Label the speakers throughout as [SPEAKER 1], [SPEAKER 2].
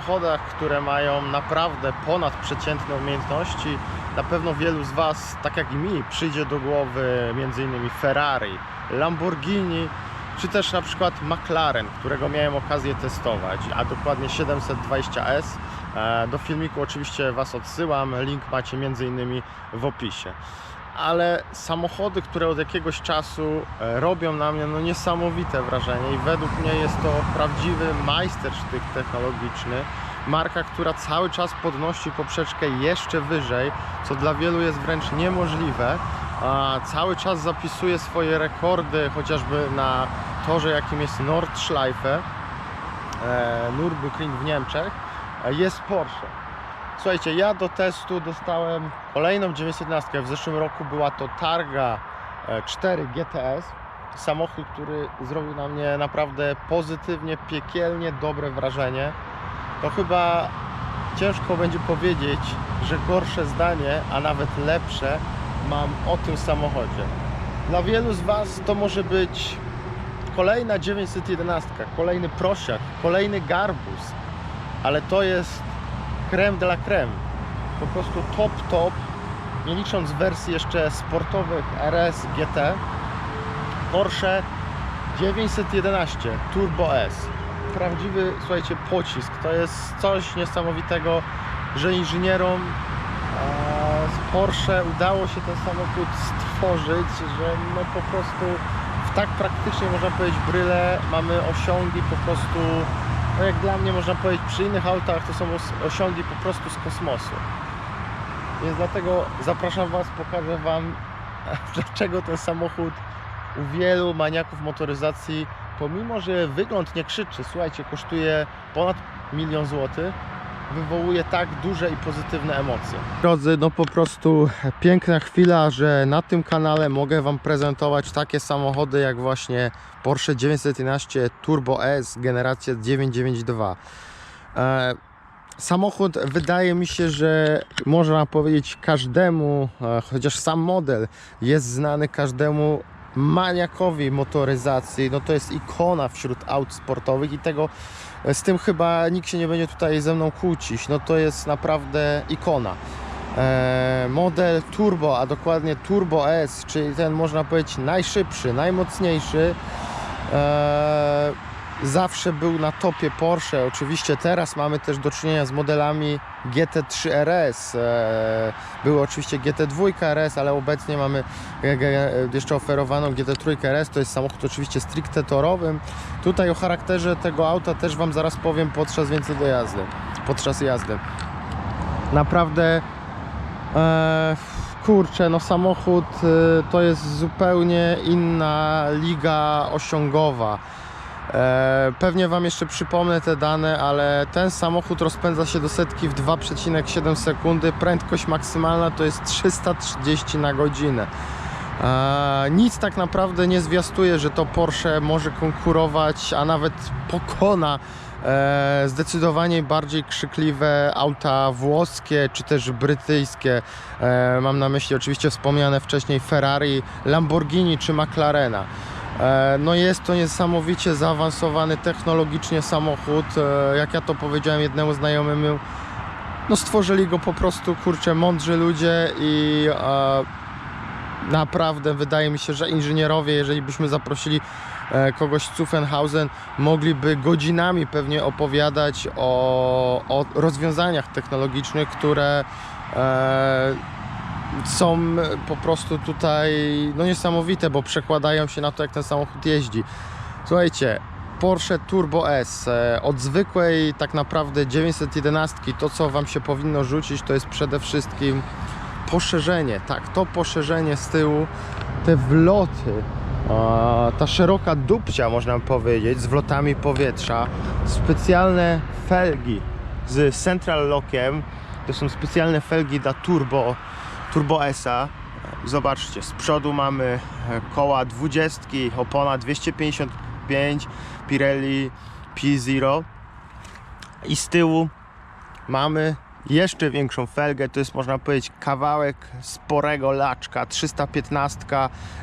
[SPEAKER 1] samochodach, które mają naprawdę ponadprzeciętne umiejętności, na pewno wielu z Was, tak jak i mi, przyjdzie do głowy m.in. Ferrari, Lamborghini, czy też na przykład McLaren, którego miałem okazję testować, a dokładnie 720S. E, Do filmiku oczywiście Was odsyłam, link macie m.in. w opisie. Ale samochody, które od jakiegoś czasu e, robią na mnie no, niesamowite wrażenie i według mnie jest to prawdziwy majstersztyk technologiczny. Marka, która cały czas podnosi poprzeczkę jeszcze wyżej, co dla wielu jest wręcz niemożliwe. A cały czas zapisuje swoje rekordy, chociażby na torze, jakim jest Nordschleife, e, Nürburgring w Niemczech, e, jest Porsche. Słuchajcie, ja do testu dostałem kolejną 911. W zeszłym roku była to Targa e, 4 GTS. Samochód, który zrobił na mnie naprawdę pozytywnie, piekielnie dobre wrażenie. To chyba ciężko będzie powiedzieć, że gorsze zdanie, a nawet lepsze mam o tym samochodzie. Dla wielu z Was to może być kolejna 911, kolejny prosiak, kolejny garbus, ale to jest creme de la creme. Po prostu top top, nie licząc wersji jeszcze sportowych RS GT, Porsche 911 Turbo S. Prawdziwy, słuchajcie, pocisk. To jest coś niesamowitego, że inżynierom z Porsche udało się ten samochód stworzyć, że no po prostu w tak praktycznie można powiedzieć bryle mamy osiągi po prostu no jak dla mnie można powiedzieć przy innych autach to są os- osiągi po prostu z kosmosu. Więc dlatego zapraszam Was, pokażę Wam dlaczego ten samochód u wielu maniaków motoryzacji, pomimo że wygląd nie krzyczy, słuchajcie, kosztuje ponad milion złotych, wywołuje tak duże i pozytywne emocje. Drodzy, no po prostu piękna chwila, że na tym kanale mogę Wam prezentować takie samochody jak właśnie Porsche 911 Turbo S generacja 992. E, Samochód wydaje mi się, że można powiedzieć każdemu, e, chociaż sam model jest znany każdemu maniakowi motoryzacji. No to jest ikona wśród aut sportowych i tego z tym chyba nikt się nie będzie tutaj ze mną kłócić. No to jest naprawdę ikona. E, model Turbo, a dokładnie Turbo S, czyli ten można powiedzieć najszybszy, najmocniejszy. Zawsze był na topie Porsche. Oczywiście teraz mamy też do czynienia z modelami GT3 RS. E, były oczywiście GT2 RS, ale obecnie mamy e, e, jeszcze oferowaną GT3 RS. To jest samochód oczywiście stricte torowym. Tutaj o charakterze tego auta też Wam zaraz powiem podczas więcej do jazdy. Podczas jazdy. Naprawdę e, kurczę, no samochód to jest zupełnie inna liga osiągowa. E, Pewnie Wam jeszcze przypomnę te dane, ale ten samochód rozpędza się do setki w 2,7 sekundy. Prędkość maksymalna to jest 330 na godzinę. E, Nic tak naprawdę nie zwiastuje, że to Porsche może konkurować, a nawet pokona e, zdecydowanie bardziej krzykliwe auta włoskie czy też brytyjskie. Mam na myśli oczywiście wspomniane wcześniej Ferrari, Lamborghini czy McLarena. E, No jest to niesamowicie zaawansowany technologicznie samochód. E, Jak ja to powiedziałem jednemu znajomemu, no stworzyli go po prostu kurczę mądrzy ludzie i e, naprawdę wydaje mi się, że inżynierowie, jeżeli byśmy zaprosili kogoś z Zuffenhausen, mogliby godzinami pewnie opowiadać o, o rozwiązaniach technologicznych, które są po prostu tutaj no niesamowite, bo przekładają się na to, jak ten samochód jeździ. Słuchajcie, Porsche Turbo S e, od zwykłej tak naprawdę 911 to co Wam się powinno rzucić to jest przede wszystkim poszerzenie, tak, to poszerzenie z tyłu, te wloty, ta szeroka dupcia można powiedzieć z wlotami powietrza, specjalne felgi z central lockiem, to są specjalne felgi dla turbo, turbo S-a. Zobaczcie, z przodu mamy e, koła 20, opona 255 Pirelli P0 i z tyłu mamy jeszcze większą felgę, to jest można powiedzieć kawałek sporego laczka, 315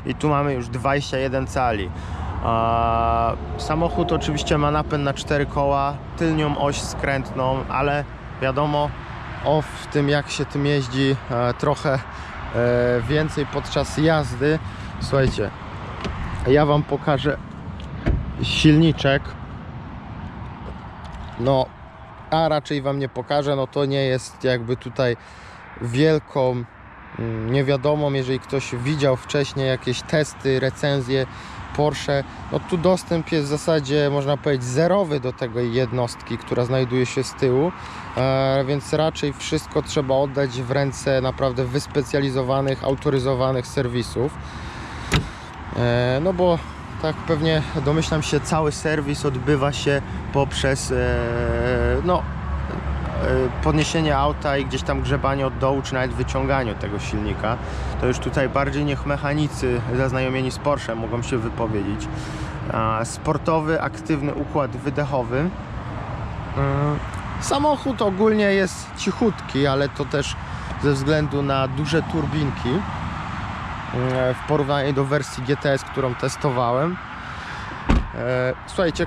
[SPEAKER 1] i tu mamy już 21 cali. Samochód oczywiście ma napęd na cztery koła, tylnią oś skrętną, ale wiadomo o w tym jak się tym jeździ e, trochę e, więcej podczas jazdy. Słuchajcie, ja Wam pokażę silniczek. No, a raczej Wam nie pokażę, no to nie jest jakby tutaj wielką niewiadomą, jeżeli ktoś widział wcześniej jakieś testy, recenzje Porsche, no tu dostęp jest w zasadzie można powiedzieć zerowy do tej jednostki, która znajduje się z tyłu, e, więc raczej wszystko trzeba oddać w ręce naprawdę wyspecjalizowanych, autoryzowanych serwisów. E, no bo tak pewnie domyślam się, cały serwis odbywa się poprzez e, no, podniesienie auta i gdzieś tam grzebanie od dołu, czy nawet wyciąganiu tego silnika. To już tutaj bardziej niech mechanicy zaznajomieni z Porsche mogą się wypowiedzieć. Sportowy, aktywny układ wydechowy. Mm, Samochód ogólnie jest cichutki, ale to też ze względu na duże turbinki e, w porównaniu do wersji GTS, którą testowałem. E, Słuchajcie,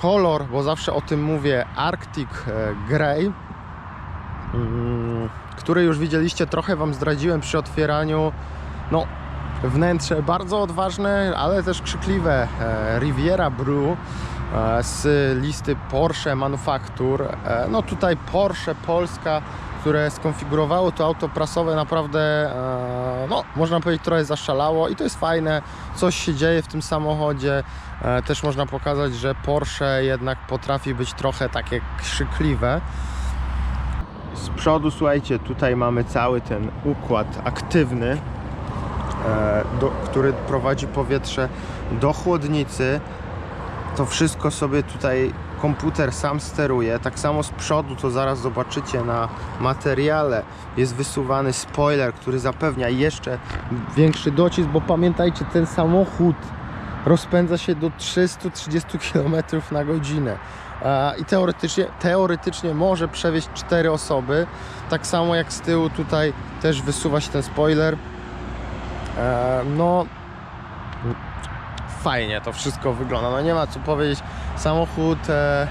[SPEAKER 1] kolor, bo zawsze o tym mówię, Arctic e, Grey, mm, który już widzieliście, trochę Wam zdradziłem przy otwieraniu. No, wnętrze bardzo odważne, ale też krzykliwe. E, Riviera Brew z listy Porsche Manufaktur. No tutaj Porsche Polska, które skonfigurowało to auto prasowe naprawdę, no można powiedzieć trochę zaszalało i to jest fajne, coś się dzieje w tym samochodzie. E, Też można pokazać, że Porsche jednak potrafi być trochę takie krzykliwe. Z przodu, słuchajcie, tutaj mamy cały ten układ aktywny, e, do, który prowadzi powietrze do chłodnicy. To wszystko sobie tutaj komputer sam steruje. Tak samo z przodu, to zaraz zobaczycie na materiale, jest wysuwany spoiler, który zapewnia jeszcze większy docisk, bo pamiętajcie, ten samochód rozpędza się do 330 km na godzinę. I teoretycznie, teoretycznie może przewieźć 4 osoby. Tak samo jak z tyłu tutaj też wysuwa się ten spoiler. E, No, fajnie to wszystko wygląda. No nie ma co powiedzieć. Samochód e,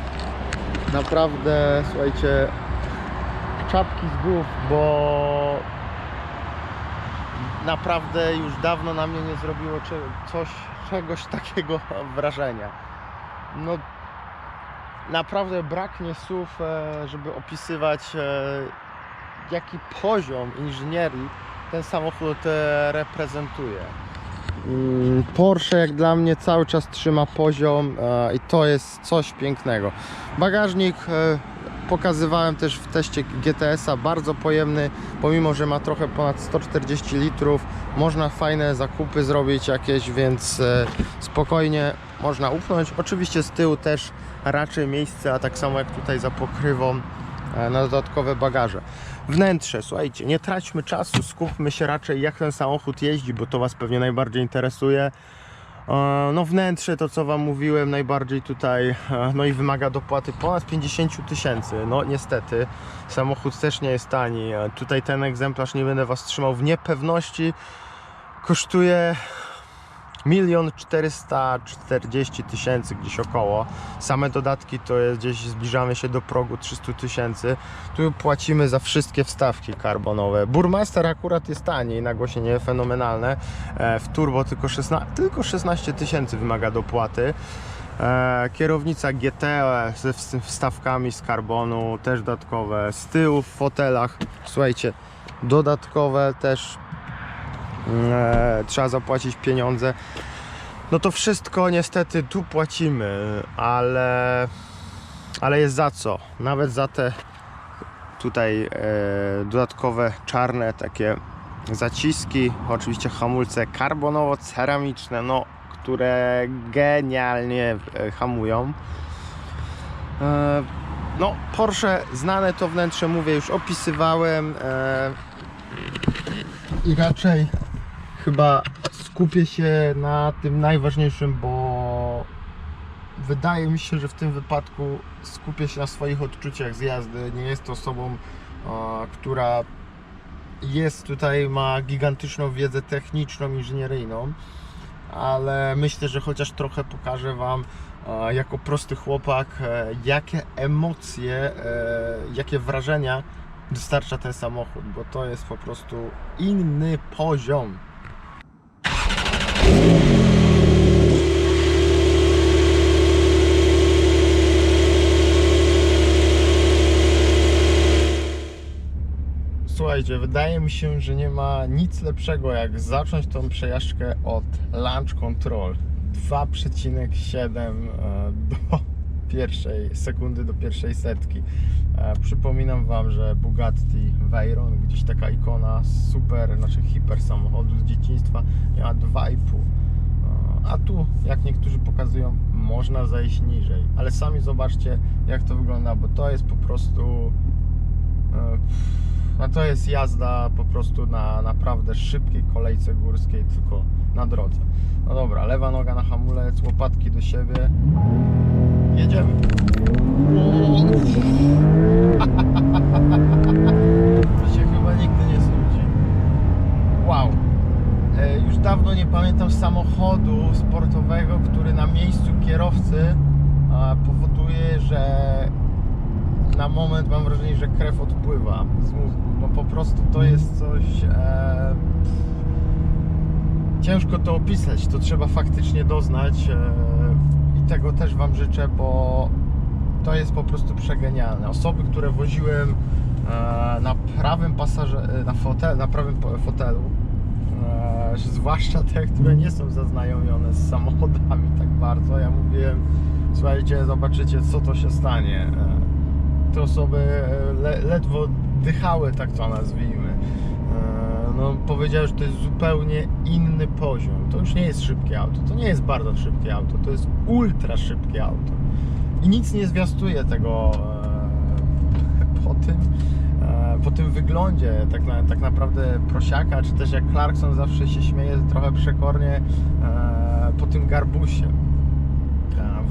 [SPEAKER 1] naprawdę, słuchajcie, czapki z głów, bo naprawdę już dawno na mnie nie zrobiło coś, czegoś takiego wrażenia. No naprawdę braknie słów, e, żeby opisywać e, jaki poziom inżynierii ten samochód e, reprezentuje. Mm, Porsche jak dla mnie cały czas trzyma poziom i to jest coś pięknego. Bagażnik pokazywałem też w teście GTS-a, bardzo pojemny, pomimo że ma trochę ponad 140 litrów, można fajne zakupy zrobić jakieś, więc e, spokojnie można upchnąć. Oczywiście z tyłu też raczej miejsce, a tak samo jak tutaj za pokrywą e, na dodatkowe bagaże. Wnętrze, słuchajcie, nie traćmy czasu, skupmy się raczej jak ten samochód jeździ, bo to Was pewnie najbardziej interesuje. E, No wnętrze, to co Wam mówiłem, najbardziej tutaj, e, no i wymaga dopłaty ponad 50 tysięcy. No niestety, samochód też nie jest tani. E, Tutaj ten egzemplarz, nie będę Was trzymał w niepewności, kosztuje milion 440 tysięcy gdzieś około. Same dodatki to jest gdzieś zbliżamy się do progu 300 tysięcy. Tu płacimy za wszystkie wstawki karbonowe. Burmaster akurat jest taniej, nagłośnienie fenomenalne. E, W turbo tylko 16, tylko 16 tysięcy wymaga dopłaty. E, Kierownica GT ze wst- wstawkami z karbonu, też dodatkowe. Z tyłu w fotelach, słuchajcie, dodatkowe też e, trzeba zapłacić pieniądze. No to wszystko niestety tu płacimy, ale, ale jest za co. Nawet za te tutaj e, dodatkowe czarne takie zaciski, oczywiście hamulce karbonowo-ceramiczne, no, które genialnie e, hamują. E, no, Porsche znane to wnętrze, mówię, już opisywałem. E, I raczej chyba skupię się na tym najważniejszym, bo wydaje mi się, że w tym wypadku skupię się na swoich odczuciach z jazdy. Nie jest to osobą, e, która jest tutaj, ma gigantyczną wiedzę techniczną, inżynieryjną, ale myślę, że chociaż trochę pokażę Wam e, jako prosty chłopak, e, jakie emocje, jakie wrażenia dostarcza ten samochód, bo to jest po prostu inny poziom. Słuchajcie, wydaje mi się, że nie ma nic lepszego jak zacząć tą przejażdżkę od launch control. 2,7 e, do pierwszej sekundy, do pierwszej setki. E, Przypominam Wam, że Bugatti Veyron, gdzieś taka ikona super, znaczy hiper samochodu z dzieciństwa, miała 2,5. E, A tu, jak niektórzy pokazują, można zejść niżej. Ale sami zobaczcie, jak to wygląda, bo to jest po prostu. No to jest jazda po prostu na naprawdę szybkiej kolejce górskiej, tylko na drodze. No dobra, lewa noga na hamulec, łopatki do siebie. Jedziemy. To się chyba nigdy nie znudzi. Wow. E, Już dawno nie pamiętam samochodu sportowego, który na miejscu kierowcy a, powoduje, że na moment mam wrażenie, że krew odpływa z mózgu. No po prostu to jest coś. E, ciężko to opisać, to trzeba faktycznie doznać. E, I tego też Wam życzę, bo to jest po prostu przegenialne. Osoby, które woziłem e, na prawym pasażer, na, fotel, na prawym fotelu, e, zwłaszcza te, które nie są zaznajomione z samochodami tak bardzo, ja mówiłem, słuchajcie, zobaczycie co to się stanie. E, te osoby e, le, ledwo dychały, tak to nazwijmy. E, No, powiedziałem, że to jest zupełnie inny poziom. To już nie jest szybkie auto, to nie jest bardzo szybkie auto, to jest ultra szybkie auto. I nic nie zwiastuje tego e, po tym, po tym wyglądzie tak, na, tak naprawdę prosiaka, czy też jak Clarkson zawsze się śmieje trochę przekornie po tym garbusie.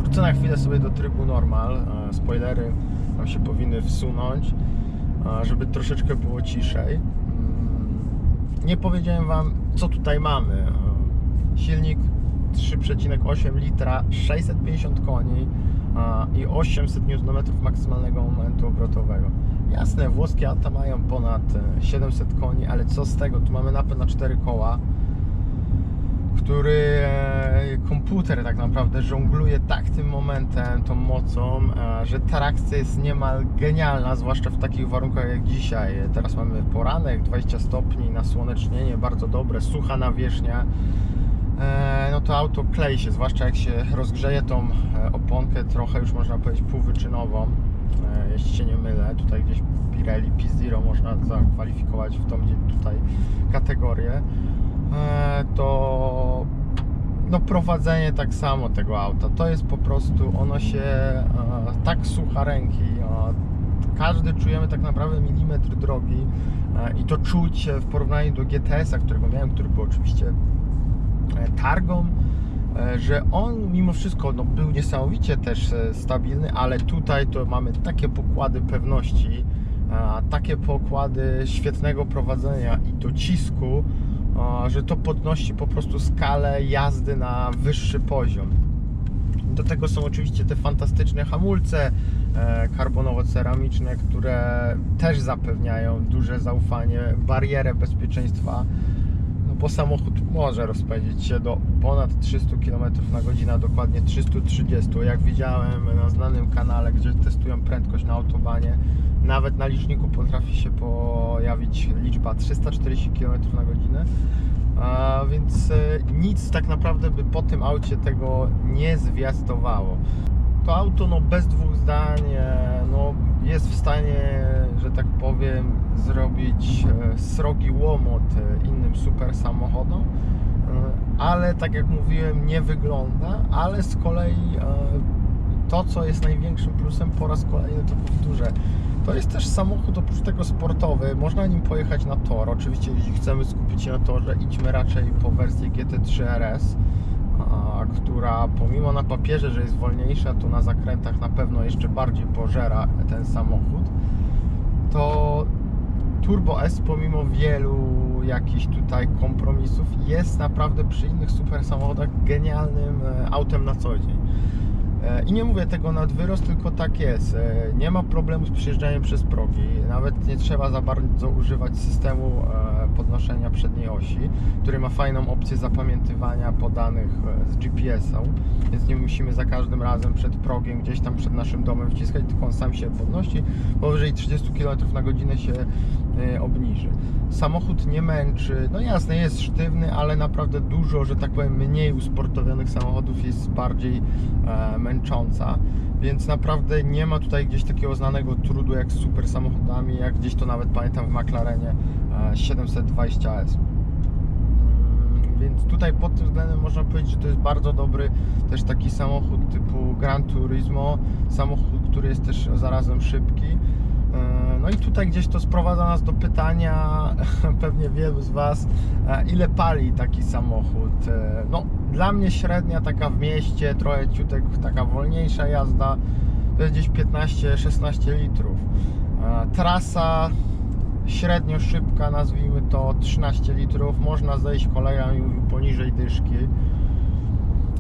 [SPEAKER 1] Wrócę na chwilę sobie do trybu normal. E, Spoilery nam się powinny wsunąć, e, żeby troszeczkę było ciszej. Mm, Nie powiedziałem Wam, co tutaj mamy. E, Silnik 3,8 litra, 650 koni i 800 Nm maksymalnego momentu obrotowego. Jasne, włoskie auta mają ponad e, 700 koni, ale co z tego? Tu mamy napęd na 4 koła który e, komputer tak naprawdę żongluje tak tym momentem, tą mocą, e, że ta reakcja jest niemal genialna, zwłaszcza w takich warunkach jak dzisiaj. Teraz mamy poranek, 20 stopni, nasłonecznienie bardzo dobre, sucha nawierzchnia. E, No to auto klei się, zwłaszcza jak się rozgrzeje tą oponkę trochę już można powiedzieć półwyczynową, jeśli się nie mylę. Tutaj gdzieś Pirelli P0 można zakwalifikować w tą tutaj kategorię to no prowadzenie tak samo tego auta. To jest po prostu, ono się e, tak słucha ręki. e, Każdy czujemy tak naprawdę milimetr drogi e, i to czuć w porównaniu do GTS-a, którego miałem, który był oczywiście e, targą, e, że on mimo wszystko no, był niesamowicie też e, stabilny, ale tutaj to mamy takie pokłady pewności, e, takie pokłady świetnego prowadzenia i docisku, e, że to podnosi po prostu skalę jazdy na wyższy poziom. Do tego są oczywiście te fantastyczne hamulce e, karbonowo-ceramiczne, które też zapewniają duże zaufanie, barierę bezpieczeństwa bo samochód może rozpędzić się do ponad 300 km na godzinę, dokładnie 330. Jak widziałem na znanym kanale, gdzie testują prędkość na autobanie, nawet na liczniku potrafi się pojawić liczba 340 km na godzinę. A więc e, nic tak naprawdę by po tym aucie tego nie zwiastowało. To auto no bez dwóch zdań e, no, jest w stanie, że tak powiem, zrobić e, srogi łomot e, innym super samochodom, e, ale tak jak mówiłem nie wygląda, ale z kolei to co jest największym plusem po raz kolejny to powtórzę, to jest też samochód oprócz tego sportowy, można nim pojechać na tor, oczywiście jeśli chcemy skupić się na torze idźmy raczej po wersji GT3 RS, która pomimo na papierze, że jest wolniejsza, to na zakrętach na pewno jeszcze bardziej pożera ten samochód, to Turbo S pomimo wielu jakichś tutaj kompromisów. Jest naprawdę przy innych super samochodach genialnym e, autem na co dzień. E, I nie mówię tego nad wyrost, tylko tak jest. E, Nie ma problemu z przejeżdżaniem przez progi. Nawet nie trzeba za bardzo używać systemu e, podnoszenia przedniej osi, który ma fajną opcję zapamiętywania podanych z GPS-a, więc nie musimy za każdym razem przed progiem, gdzieś tam przed naszym domem wciskać, tylko on sam się podnosi. Powyżej 30 km na godzinę się obniży. Samochód nie męczy. No jasne, jest sztywny, ale naprawdę dużo, że tak powiem, mniej usportowionych samochodów jest bardziej e, męcząca. Więc naprawdę nie ma tutaj gdzieś takiego znanego trudu jak z super samochodami, jak gdzieś to nawet pamiętam w McLarenie e, 720S. Mm, Więc tutaj pod tym względem można powiedzieć, że to jest bardzo dobry też taki samochód typu Gran Turismo, samochód, który jest też zarazem szybki. E, No i tutaj gdzieś to sprowadza nas do pytania, pewnie wielu z Was, e, ile pali taki samochód? E, No, dla mnie średnia taka w mieście, trochę ciutek taka wolniejsza jazda, to jest gdzieś 15-16 litrów. Trasa średnio szybka, nazwijmy to 13 litrów, można zejść kolejami poniżej dyszki.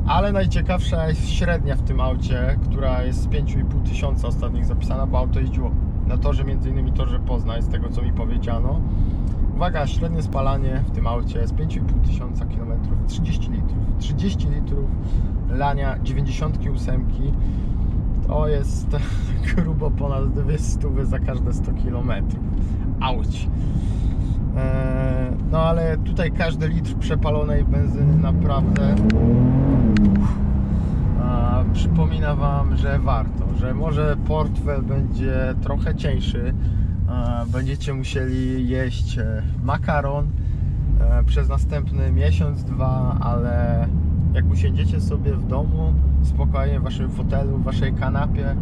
[SPEAKER 1] Ale najciekawsza jest średnia w tym aucie, która jest z 5,5 tysiąca ostatnich zapisana, bo auto jeździło na torze, między innymi torze Poznań, z tego co mi powiedziano. Uwaga, średnie spalanie w tym aucie jest 5,5 tysiąca kilometrów, 30 litrów. 30 litrów lania 98 to jest grubo ponad 200 za każde 100 kilometrów. Auć. Eee, No ale tutaj każdy litr przepalonej benzyny naprawdę przypomina Wam, że warto, że może portfel będzie trochę cieńszy, a, będziecie musieli jeść e, makaron e, przez następny miesiąc, dwa, ale jak usiądziecie sobie w domu, spokojnie w Waszym fotelu, w Waszej kanapie,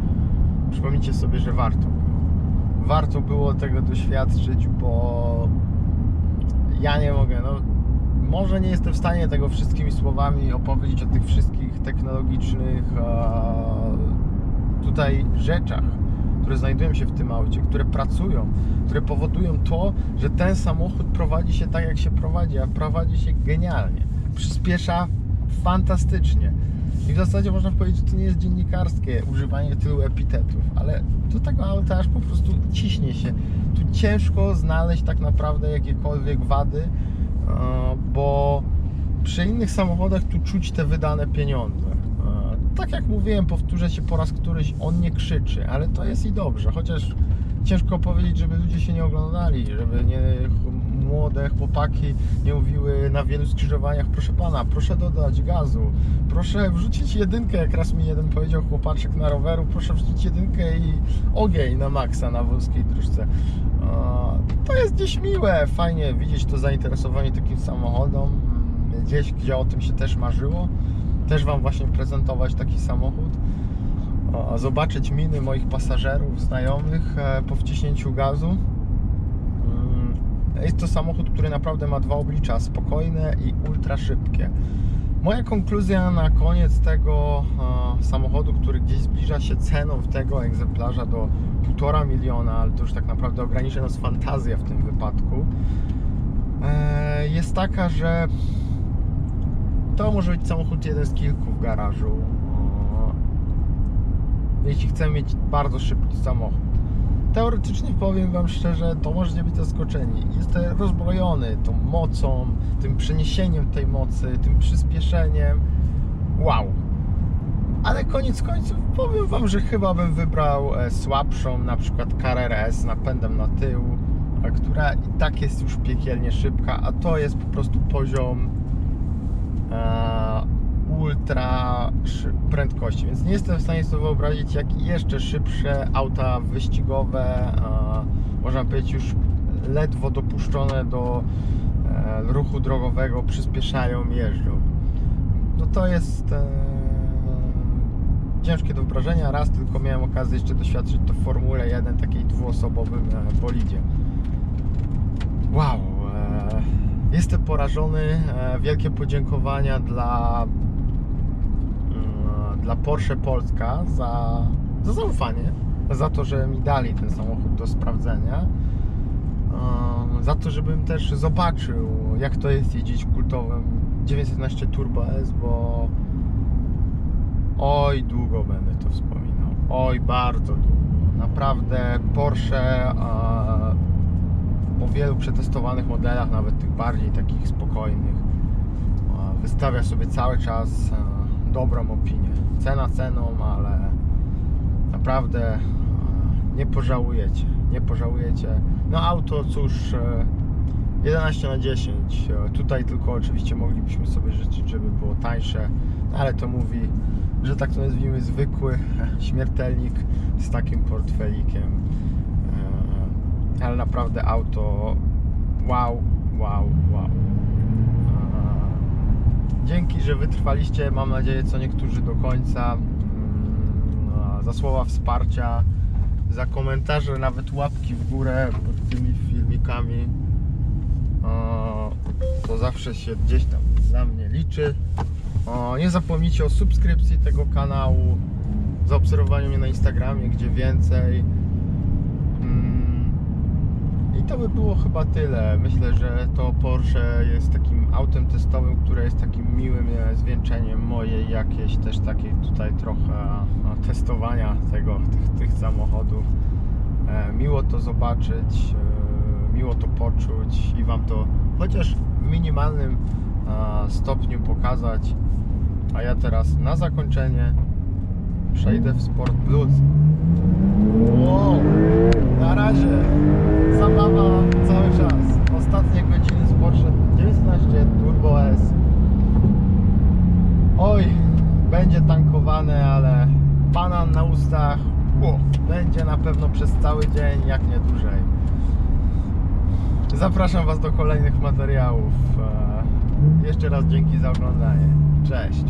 [SPEAKER 1] przypomnijcie sobie, że warto. Warto było tego doświadczyć, bo ja nie mogę, no może nie jestem w stanie tego wszystkimi słowami opowiedzieć o tych wszystkich technologicznych tutaj rzeczach, które znajdują się w tym aucie, które pracują, które powodują to, że ten samochód prowadzi się tak, jak się prowadzi, a prowadzi się genialnie. Przyspiesza fantastycznie. I w zasadzie można powiedzieć, że to nie jest dziennikarskie używanie tylu epitetów, ale do tego auta aż po prostu ciśnie się. Tu ciężko znaleźć tak naprawdę jakiekolwiek wady, bo przy innych samochodach tu czuć te wydane pieniądze. Tak jak mówiłem, powtórzę się po raz któryś, on nie krzyczy, ale to jest i dobrze, chociaż ciężko powiedzieć, żeby ludzie się nie oglądali, żeby nie młode chłopaki nie mówiły na wielu skrzyżowaniach, proszę pana, proszę dodać gazu, proszę wrzucić jedynkę, jak raz mi jeden powiedział chłopaczek na roweru, proszę wrzucić jedynkę i ogień na maksa na wąskiej dróżce. To jest gdzieś miłe, fajnie widzieć to zainteresowanie takim samochodem, gdzieś, gdzie o tym się też marzyło, też Wam właśnie prezentować taki samochód. Zobaczyć miny moich pasażerów, znajomych e, po wciśnięciu gazu. Jest to samochód, który naprawdę ma dwa oblicza, spokojne i ultra szybkie. Moja konkluzja na koniec tego e, samochodu, który gdzieś zbliża się ceną tego egzemplarza do 1,5 miliona, ale to już tak naprawdę ogranicza nas fantazja w tym wypadku, e, jest taka, że to może być samochód jeden z kilku w garażu. O, Jeśli chcemy mieć bardzo szybki samochód. Teoretycznie powiem Wam szczerze, to możecie być zaskoczeni. Jestem rozbrojony tą mocą, tym przeniesieniem tej mocy, tym przyspieszeniem. Wow! Ale koniec końców powiem Wam, że chyba bym wybrał e, słabszą, na przykład S z napędem na tył, a która i tak jest już piekielnie szybka, a to jest po prostu poziom e, ultra prędkości, więc nie jestem w stanie sobie wyobrazić, jak jeszcze szybsze auta wyścigowe, można powiedzieć już ledwo dopuszczone do e, ruchu drogowego, przyspieszają, jeżdżą. No to jest e, ciężkie do wyobrażenia. Raz tylko miałem okazję jeszcze doświadczyć to w Formule 1, takiej dwuosobowym e, bolidzie. Wow! Jestem porażony. Wielkie podziękowania dla, dla Porsche Polska za, za zaufanie, za to, że mi dali ten samochód do sprawdzenia. e, za to, żebym też zobaczył, jak to jest jeździć kultowym 911 Turbo S, bo oj, długo będę to wspominał. Oj, bardzo długo. Naprawdę Porsche po wielu przetestowanych modelach, nawet tych bardziej takich spokojnych, wystawia sobie cały czas dobrą opinię. Cena ceną, ale naprawdę e, nie pożałujecie. Nie pożałujecie. No auto, cóż, e, 11 na 10. E, Tutaj tylko oczywiście moglibyśmy sobie życzyć, żeby było tańsze, no ale to mówi, że tak to nazwijmy zwykły śmiertelnik z takim portfelikiem. E, Ale naprawdę auto wow, wow, wow. Dzięki, że wytrwaliście, mam nadzieję, co niektórzy do końca. Mm, Za słowa wsparcia, za komentarze, nawet łapki w górę pod tymi filmikami. To zawsze się gdzieś tam dla mnie liczy. Nie zapomnijcie o subskrypcji tego kanału, zaobserwowaniu mnie na Instagramie, gdzie więcej. I to by było chyba tyle. Myślę, że to Porsche jest takim autem testowym, które jest takim miłym zwieńczeniem mojej jakiejś też takiej tutaj trochę e, testowania tego, tych, tych samochodów. E, Miło to zobaczyć, e, miło to poczuć i Wam to chociaż w minimalnym stopniu pokazać. A ja teraz na zakończenie przejdę w Sport Plus. Wow, na razie zabawa cały czas. Ostatnie godziny z Porsche 19 Turbo S. Oj, będzie tankowane, ale banan na ustach o, będzie na pewno przez cały dzień, jak nie dłużej. Zapraszam Was do kolejnych materiałów. E, Jeszcze raz dzięki za oglądanie. Cześć.